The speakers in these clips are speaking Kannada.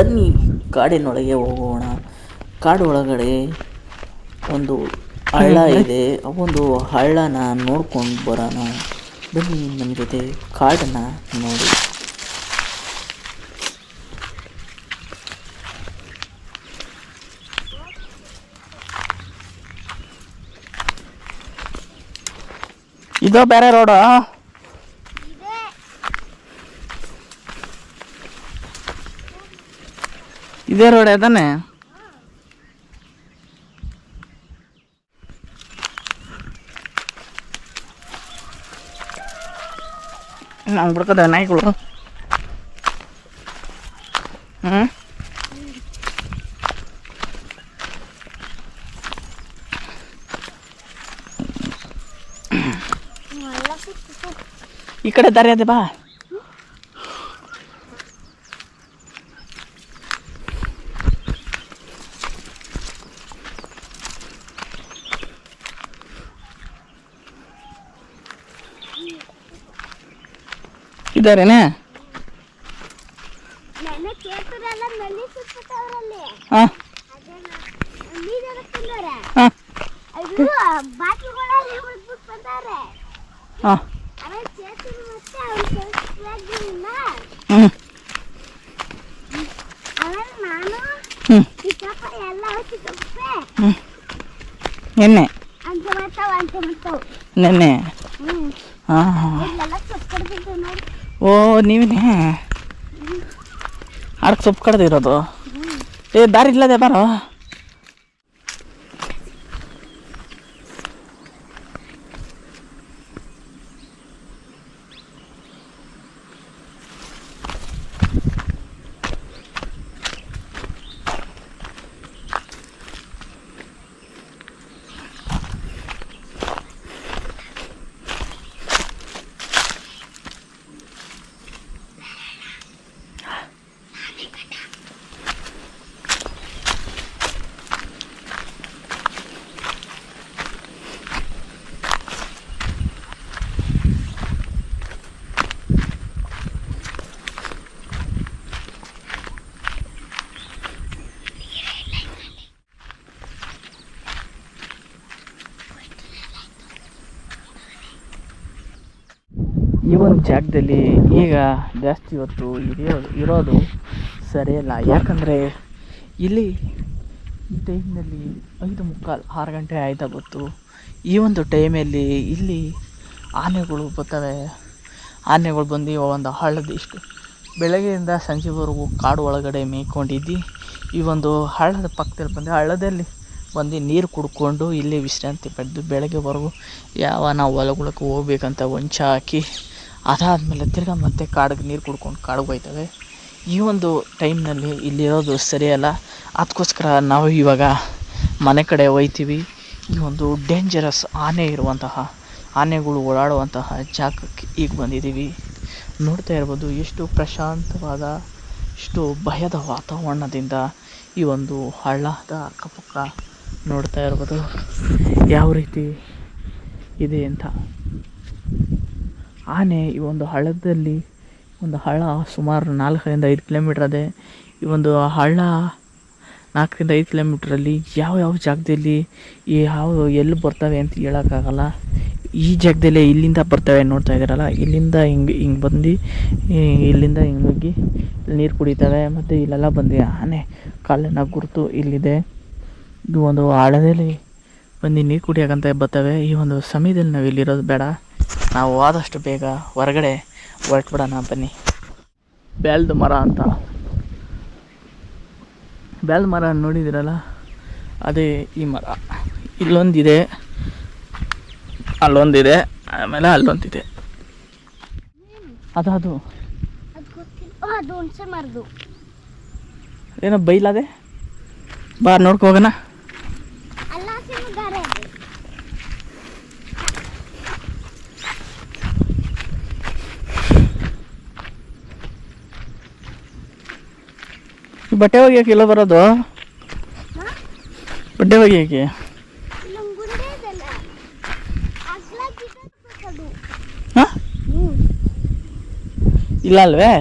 ಬನ್ನಿ ಕಾಡಿನೊಳಗೆ ಹೋಗೋಣ. ಕಾಡು ಒಳಗಡೆ ಒಂದು ಹಳ್ಳ ಇದೆ. ಒಂದು ಹಳ್ಳನ ನೋಡ್ಕೊಂಡು ಬರೋಣ. ಬನ್ನಿ ನಮ್ಮ ಜೊತೆ ಕಾಡನ್ನ ನೋಡಿ. ಇದು ಬೇರೆ ರೋಡು? ಇದೇ ರೋಡ್ ಅದಾನೆ. ನಾವು ಬಿಡ್ಕದ ನಾಯಿಗಳು. ಹ್ಞೂ ಈ ಕಡೆ ದಾರಿ ಅದೇ ಬಾ. ಎಣ್ಣೆ ಅಂತ ಮಾಡ್ತಾವ ಅಂತ ಮಾಡ್ತಾವ ನೆನ್ನೆ ಹ್ಮ್ ಹಾಂ ಹಾಂ ಇಲ್ಲೆಲ್ಲ ಸುತ್ಕೊಡ್ತಿದ್ದೆ ನೋಡಿ ಓ ನೀವೇ ಆಡಕ್ಕೆ ಸೊಪ್ಪು ಕಡ್ದಿರೋದು. ಏ ದಾರಿ ಇಲ್ಲದೆ ಬಾರೋ. ಈ ಒಂದು ಜಾಗದಲ್ಲಿ ಈಗ ಜಾಸ್ತಿ ಹೊತ್ತು ಇರೋ ಇರೋದು ಸರಿಯಲ್ಲ ಯಾಕಂದರೆ ಇಲ್ಲಿ ಈ ಟೈಮ್ನಲ್ಲಿ ಐದು ಮುಕ್ಕಾಲು ಆರು ಗಂಟೆ ಆಯ್ತಾ ಗೊತ್ತು. ಈ ಒಂದು ಟೈಮಲ್ಲಿ ಇಲ್ಲಿ ಆನೆಗಳು ಬರ್ತವೆ. ಆನೆಗಳು ಬಂದು ಒಂದು ಹಳ್ಳದ ಇಷ್ಟು ಬೆಳಗ್ಗೆಯಿಂದ ಸಂಜೆವರೆಗೂ ಕಾಡು ಒಳಗಡೆ ಮೇಯ್ಕೊಂಡಿದ್ದು. ಈ ಒಂದು ಹಳ್ಳದ ಪಕ್ಕದಲ್ಲಿ ಬಂದು ಹಳ್ಳದಲ್ಲಿ ಬಂದು ನೀರು ಕುಡ್ಕೊಂಡು ಇಲ್ಲಿ ವಿಶ್ರಾಂತಿ ಪಡೆದು ಬೆಳಗ್ಗೆವರೆಗೂ ಯಾವ ನಾವು ಹೊಲಗಳಕ್ಕೆ ಹೋಗ್ಬೇಕಂತ ಹೊಂಚ ಹಾಕಿ ಅದಾದಮೇಲೆ ತಿರ್ಗಾ ಮತ್ತೆ ಕಾಡಿಗೆ ನೀರು ಕುಡ್ಕೊಂಡು ಕಾಡಿಗೆ ಹೋಗ್ತವೆ ಈ ಒಂದು ಟೈಮ್ನಲ್ಲಿ ಇಲ್ಲಿರೋದು ಸರಿಯಲ್ಲ ಅದಕ್ಕೋಸ್ಕರ ನಾವು ಇವಾಗ ಮನೆ ಕಡೆ ಹೋಯ್ತೀವಿ. ಈ ಒಂದು ಡೇಂಜರಸ್ ಆನೆ ಇರುವಂತಹ, ಆನೆಗಳು ಓಡಾಡುವಂತಹ ಜಾಗಕ್ಕೆ ಈಗ ಬಂದಿದ್ದೀವಿ. ನೋಡ್ತಾ ಇರ್ಬೋದು ಎಷ್ಟು ಪ್ರಶಾಂತವಾದ ಎಷ್ಟು ಭಯದ ವಾತಾವರಣದಿಂದ ಈ ಒಂದು ಹಳ್ಳದ ಅಕ್ಕಪಕ್ಕ ನೋಡ್ತಾ ಇರ್ಬೋದು. ಯಾವ ರೀತಿ ಇದೆ ಅಂತ. ಆನೆ ಈ ಒಂದು ಹಳ್ಳದಲ್ಲಿ, ಒಂದು ಹಳ್ಳ ಸುಮಾರು ನಾಲ್ಕರಿಂದ ಐದು ಕಿಲೋಮೀಟ್ರ್ ಅದೇ. ಈ ಒಂದು ಹಳ್ಳ ನಾಲ್ಕರಿಂದ ಐದು ಕಿಲೋಮೀಟ್ರಲ್ಲಿ ಯಾವ ಯಾವ ಜಾಗದಲ್ಲಿ ಈ ಯಾವ ಎಲ್ಲಿ ಬರ್ತವೆ ಅಂತ ಹೇಳೋಕ್ಕಾಗಲ್ಲ. ಈ ಜಾಗದಲ್ಲೇ ಇಲ್ಲಿಂದ ಬರ್ತವೆ ನೋಡ್ತಾ ಇದ್ದೀರಲ್ಲ. ಇಲ್ಲಿಂದ ಹಿಂಗೆ ಹಿಂಗೆ ಬಂದು, ಇಲ್ಲಿಂದ ಹಿಂಗೆ ನುಗ್ಗಿ ನೀರು ಕುಡಿತವೆ. ಮತ್ತು ಇಲ್ಲೆಲ್ಲ ಬಂದು ಆನೆ ಕಾಲಿನ ಗುರುತು ಇಲ್ಲಿದೆ. ಇದು ಒಂದು ಹಳದಲ್ಲಿ ಬಂದು ನೀರು ಕುಡಿಯೋಕ್ಕಂತ ಬರ್ತವೆ. ಈ ಒಂದು ಸಮಯದಲ್ಲಿ ನಾವು ಇಲ್ಲಿರೋದು ಬೇಡ. ನಾವು ಆದಷ್ಟು ಬೇಗ ಹೊರಗಡೆ ಹೊರಟ್ಬಿಡೋಣ ಬನ್ನಿ. ಬೆಳ್ದು ಮರ ಅಂತ. ಬೆಳ್ದ ಮರ ನೋಡಿದಿರಲ್ಲ ಅದೇ ಈ ಮರ. ಇಲ್ಲೊಂದಿದೆ. ಅಲ್ಲೊಂದಿದೆ. ಆಮೇಲೆ ಅಲ್ಲೊಂದಿದೆ. ಅದು ಏನೋ ಬೈಲಾದೆ ಬಾ ನೋಡ್ಕೊ ಹೋಗೋಣ ಅಲ್ಲ ಗಾರೆ ಅದು ಈ ಬಟ್ಟೆ ಒಗೆಯಕ್ಕೆ ಇಲ್ಲ ಬರೋದು? ಬಟ್ಟೆ ಒಗೆಯಕ್ಕೆ? ಇಲ್ಲ ಅಲ್ವೇ?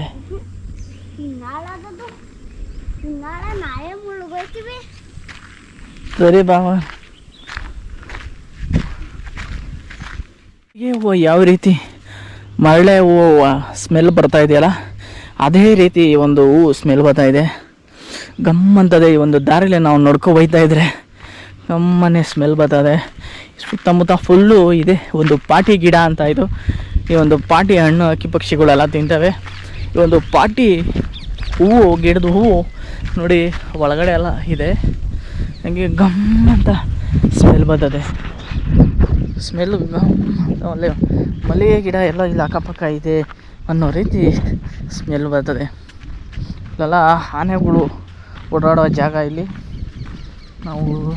ಸರಿ ಬಾವ. ಹೂವು ಯಾವ ರೀತಿ? ಮರಳೆ ಹೂವು ಸ್ಮೆಲ್ ಬರ್ತಾ ಇದೆಯಲ್ಲ ಅದೇ ರೀತಿ ಒಂದು ಹೂವು ಸ್ಮೆಲ್ ಬರ್ತಾ ಇದೆ. ಗಮ್ಮಂತದೆ ಈ ಒಂದು ದಾರಿಲೇ ನಾವು ನೋಡ್ಕೊ ಹೋಯ್ತಾ ಇದ್ರೆ. ಗಮ್ಮನೆ ಸ್ಮೆಲ್ ಬರ್ತದೆ. ಸುತ್ತಮುತ್ತ ಫುಲ್ಲು ಇದೆ ಒಂದು ಪಾಟಿ ಗಿಡ ಅಂತ ಇದು. ಈ ಒಂದು ಪಾಟಿ ಹಣ್ಣು ಅಕ್ಕಿ ಪಕ್ಷಿಗಳೆಲ್ಲ ತಿಂತವೆ. ಈ ಒಂದು ಪಾಟಿ ಹೂವು, ಗಿಡದ ಹೂವು ನೋಡಿ ಒಳಗಡೆ ಎಲ್ಲ ಇದೆ. ನನಗೆ ಗಮ್ ಅಂತ ಸ್ಮೆಲ್ ಬರ್ತದೆ ಸ್ಮೆಲ್ ಗಮ್ ಮಲ್ಲಿಗೆ ಗಿಡ ಎಲ್ಲ ಇಲ್ಲಿ ಅಕ್ಕಪಕ್ಕ ಇದೆ ಅನ್ನೋ ರೀತಿ ಸ್ಮೆಲ್ ಬರ್ತದೆ. ಇಲ್ಲೆಲ್ಲ ಆನೆಗಳು ಓಡಾಡೋ ಜಾಗ ಇಲ್ಲಿ. ನಾವು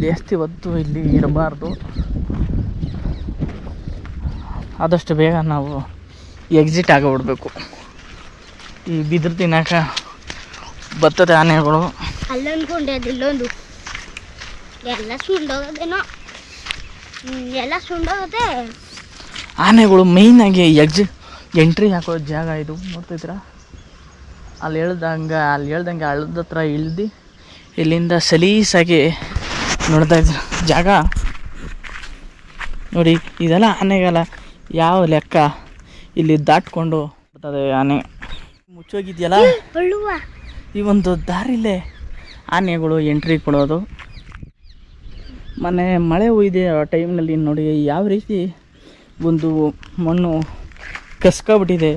ಜಾಸ್ತಿ ಹೊತ್ತು ಇಲ್ಲಿ ಇರಬಾರ್ದು. ಆದಷ್ಟು ಬೇಗ ನಾವು ಎಕ್ಸಿಟ್ ಆಗಿಬಿಡ್ಬೇಕು. ಈ ಬಿದಿರು ತಿನ್ನಕ ಭತ್ತದ ಆನೆಗಳು. ಅಲ್ಲೊಂದು ಗುಂಡೆ ಅದು ಇಲ್ಲೊಂದು. ಎಲ್ಲ ಸುಂಡೋಗೋದೇನೋ. ಎಲ್ಲ ಸುಂಡೋಗದೆ. ಆನೆಗಳು ಮೇಯ್ನಾಗಿ ಎಕ್ಸಿ ಎಂಟ್ರಿ ಹಾಕೋ ಜಾಗ ಇದು ನೋಡ್ತಿದ್ದೀರಾ? ಅಲ್ಲಿ ಹೇಳ್ದಂಗೆ ಅಲ್ಲಿ ಹೇಳ್ದಂಗೆ ಹಳ್ಳದ ಹತ್ರ ಇಳ್ದು ಇಲ್ಲಿಂದ ಸಲೀಸಾಗಿ ನೋಡ್ತಾ ಇದ್ರು ಜಾಗ? ನೋಡಿ ಇದೆಲ್ಲ ಆನೆಗೆಲ್ಲ. ಯಾವ ಲೆಕ್ಕ ಇಲ್ಲಿ ದಾಟ್ಕೊಂಡು ಬರ್ತದೆ ಆನೆ. ಮುಚ್ಚೋಗಿದೆಯಲ್ಲ? ಈ ಒಂದು ದಾರಿಲೇ ಆನೆಗಳು ಎಂಟ್ರಿ ಕೊಡೋದು. ಮನೆ ಮಳೆ ಹುಯ್ದೆ ಆ ಟೈಮ್ನಲ್ಲಿ ನೋಡಿ ಯಾವ ರೀತಿ ಒಂದು ಮಣ್ಣು ಕಸ್ಕೊಬಿಟ್ಟಿದೆ.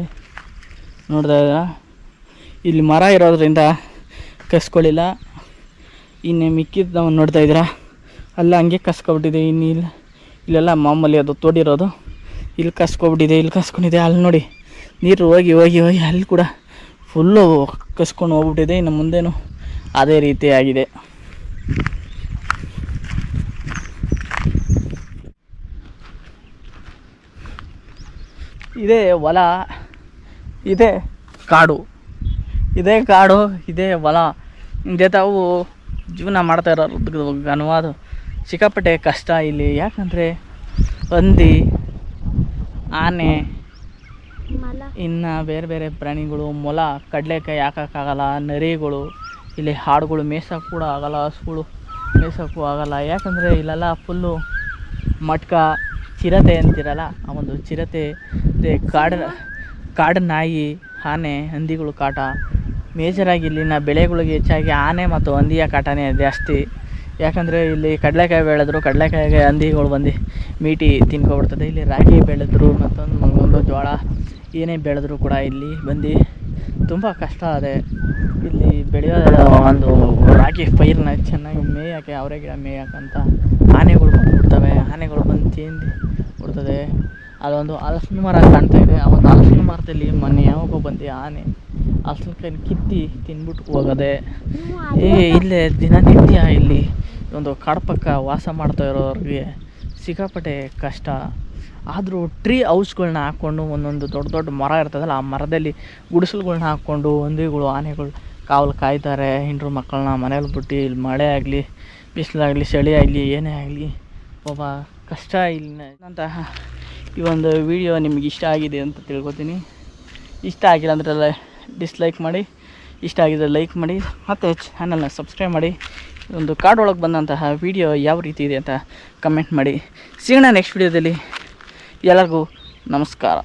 ನೋಡ್ತಾ ಇದ್ದೀರಾ? ಇಲ್ಲಿ ಮರ ಇರೋದ್ರಿಂದ ಕಸ್ಕೊಳ್ಳಿಲ್ಲ ಇನ್ನು ಮಿಕ್ಕಿದ್ದು ನಾವು ನೋಡ್ತಾ ಇದ್ದೀರಾ? ಅಲ್ಲ, ಹಂಗೆ ಕಸ್ಕೊಬಿಟ್ಟಿದೆ. ಇನ್ನು ಇಲ್ಲ, ಇಲ್ಲೆಲ್ಲ ಮಾಮೂಲಿ ಅದು ತೋಡಿರೋದು. ಇಲ್ಲಿ ಕಸ್ಕೊಬಿಟ್ಟಿದೆ, ಇಲ್ಲಿ ಕಸ್ಕೊಂಡಿದೆ. ಅಲ್ಲಿ ನೋಡಿ, ನೀರು ಹೋಗಿ ಹೋಗಿ ಹೋಗಿ ಅಲ್ಲಿ ಕೂಡ ಫುಲ್ಲು ಕಸ್ಕೊಂಡು ಹೋಗ್ಬಿಟ್ಟಿದೆ. ಇನ್ನು ಮುಂದೇನು ಅದೇ ರೀತಿ ಆಗಿದೆ. ಇದೇ ಹೊಲ, ಇದೆ ಕಾಡು. ಇದೇ ಕಾಡು, ಇದೇ ಹೊಲ. ಹಿಂಗೆ ತಾವು ಜೀವನ ಮಾಡ್ತಾ ಇರೋದು ಅನುವಾದ. ಸಿಕ್ಕಾಪಟ್ಟೆ ಕಷ್ಟ ಇಲ್ಲಿ. ಯಾಕಂದರೆ ಹಂದಿ, ಆನೆ, ಇನ್ನು ಬೇರೆ ಬೇರೆ ಪ್ರಾಣಿಗಳು, ಮೊಲ, ಕಡಲೆಕಾಯಿ ಹಾಕೋಕ್ಕಾಗಲ್ಲ, ನರಿಗಳು, ಇಲ್ಲಿ ಹಾಡುಗಳು ಮೇಯ್ಸೋಕ್ಕೆ ಕೂಡ ಆಗಲ್ಲ ಹಸುಗಳು ಮೇಯ್ಸೋಕ್ಕೂ ಆಗಲ್ಲ. ಯಾಕಂದರೆ ಇಲ್ಲೆಲ್ಲ ಫುಲ್ಲು ಮಟ್ಕ, ಚಿರತೆ ಅಂತಿರಲ್ಲ, ಆ ಒಂದು ಚಿರತೆ ಕಾಡು ಕಾಡು ನಾಯಿ, ಆನೆ, ಹಂದಿಗಳು ಕಾಟ. ಮೇಜರಾಗಿ ಇಲ್ಲಿನ ಬೆಳೆಗಳಿಗೆ ಹೆಚ್ಚಾಗಿ ಆನೆ ಮತ್ತು ಹಂದಿಯ ಕಾಟನೇ ಜಾಸ್ತಿ. ಯಾಕಂದರೆ ಇಲ್ಲಿ ಕಡಲೆಕಾಯಿ ಬೆಳೆದ್ರು ಕಡಲೆಕಾಯಿಗೆ ಹಂದಿಗಳು ಬಂದು ಮೀಟಿ ತಿನ್ಕೊಬಿಡ್ತದೆ. ಇಲ್ಲಿ ರಾಗಿ ಬೆಳೆದ್ರು ಮತ್ತೊಂದು ಮಗೊಂದು ಜೋಳ ಏನೇ ಬೆಳೆದ್ರು ಕೂಡ ಇಲ್ಲಿ ಬಂದು ತುಂಬ ಕಷ್ಟ ಇದೆ ಇಲ್ಲಿ ಬೆಳೆಯೋ ಒಂದು ರಾಗಿ ಪೈರನ್ನ ಚೆನ್ನಾಗಿ ಮೇಯೋಕೆ ಅವರೇ ಗಿಡ ಮೇಯೋಕ್ಕಂತ ಆನೆಗಳು ಬಂದುಬಿಡ್ತವೆ. ಆನೆಗಳು ಬಂದು ತಿಂದು ಬಿಡ್ತದೆ. ಅದೊಂದು ಹಲಸಿನ ಮರ ಕಾಣ್ತಾ ಇದೆ. ಆ ಒಂದು ಹಲಸಿನ ಮರದಲ್ಲಿ ಮೊನ್ನೆ ಯಾವಾಗೋ ಬಂದು ಆನೆ ಹಲಸಿನಕಾಯಿ ಕಿತ್ತಿ ತಿಂದ್ಬಿಟ್ಟು ಹೋಗೋದೆ. ಏ, ಇಲ್ಲೇ ದಿನನಿತ್ಯ ಇಲ್ಲಿ ಒಂದು ಕಾಡು ಪಕ್ಕ ವಾಸ ಮಾಡ್ತಾ ಇರೋರಿಗೆ ಸಿಕ್ಕಾಪಟ್ಟೆ ಕಷ್ಟ. ಆದರೂ ಟ್ರೀ ಹೌಸ್ಗಳನ್ನ ಹಾಕ್ಕೊಂಡು ಒಂದೊಂದು ದೊಡ್ಡ ದೊಡ್ಡ ಮರ ಇರ್ತದಲ್ಲ, ಆ ಮರದಲ್ಲಿ ಗುಡಿಸಲುಗಳ್ನ ಹಾಕ್ಕೊಂಡು ಹಂದಿಗಳು ಆನೆಗಳು ಕಾವಲು ಕಾಯ್ತಾರೆ. ಹಿಂಡ್ರು ಮಕ್ಕಳನ್ನ ಮನೇಲಿ ಬಿಟ್ಟು ಇಲ್ಲಿ ಮಳೆ ಆಗಲಿ, ಬಿಸಿಲಾಗಲಿ, ಚಳಿ ಆಗಲಿ, ಏನೇ ಆಗಲಿ. ಒಬ್ಬ ಕಷ್ಟ ಇಲ್ಲಿನ ಅಂತಹ ಈ ಒಂದು ವಿಡಿಯೋ ನಿಮಗೆ ಇಷ್ಟ ಆಗಿದೆ ಅಂತ ತಿಳ್ಕೊತೀನಿ. ಇಷ್ಟ ಆಗಿಲ್ಲ ಅಂದರೆ ಡಿಸ್ಲೈಕ್ ಮಾಡಿ, ಇಷ್ಟ ಆಗಿದ್ರೆ ಲೈಕ್ ಮಾಡಿ, ಮತ್ತು ಚಾನಲ್ನ ಸಬ್ಸ್ಕ್ರೈಬ್ ಮಾಡಿ, ಒಂದು ಕಾರ್ಡ್ ಬಂದಂತಹ ವಿಡಿಯೋ ಯಾವ ರೀತಿ ಇದೆ ಅಂತ ಕಮೆಂಟ್ ಮಾಡಿ. ಸಿಗೋಣ ನೆಕ್ಸ್ಟ್ ವಿಡಿಯೋದಲ್ಲಿ ಎಲ್ಲರಿಗೂ ನಮಸ್ಕಾರ.